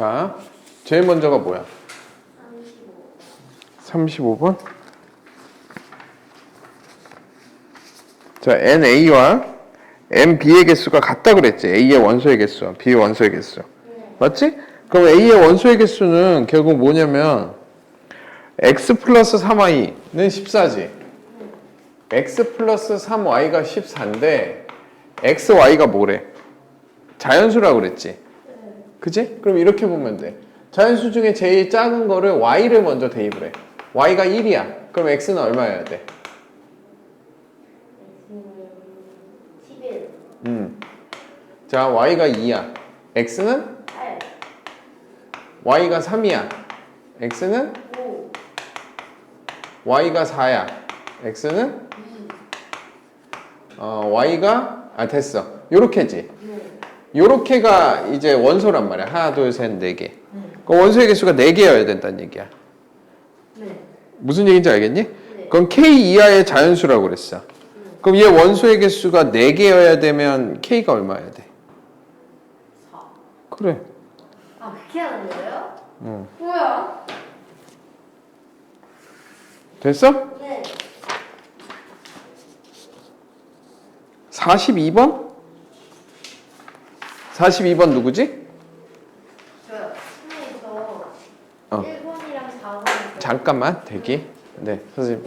자, 제일 먼저가 뭐야? 35. 35번. 자, NA와 NB의 개수가 같다 그랬지. A의 원소의 개수와 B의 원소의 개수. 맞지? 그럼 A의 원소의 개수는 결국 뭐냐면 X 플러스 3Y는 14지. X 플러스 3Y가 14인데 XY가 뭐래? 자연수라고 그랬지. 그지? 그럼 이렇게 보면 돼. 자연수 중에 제일 작은 거를 Y를 먼저 대입을 해. Y가 1이야. 그럼 X는 얼마여야 돼? X는 11. 음. 자, Y가 2야. X는 8. Y가 3이야. X는 5. Y가 4야. X는 2. 어, Y가 아 됐어. 요렇게지. 네. 요렇게가 이제 원소란 말이야. 하나, 둘, 셋, 네 개. 네. 그 원소의 개수가 네 개여야 된다는 얘기야. 네. 무슨 얘기인지 알겠니? 네. 그럼 K 이하의 자연수라고 그랬어. 그럼 얘 원소의 개수가 4개여야 되면 K가 얼마여야 돼? 4. 그래. 아, 그렇게 하는 거예요? 응. 뭐야? 됐어? 네. 42번? 42번 누구지? 저요. 저 어. 1번이랑 4번. 잠깐만 대기. 네, 선생님.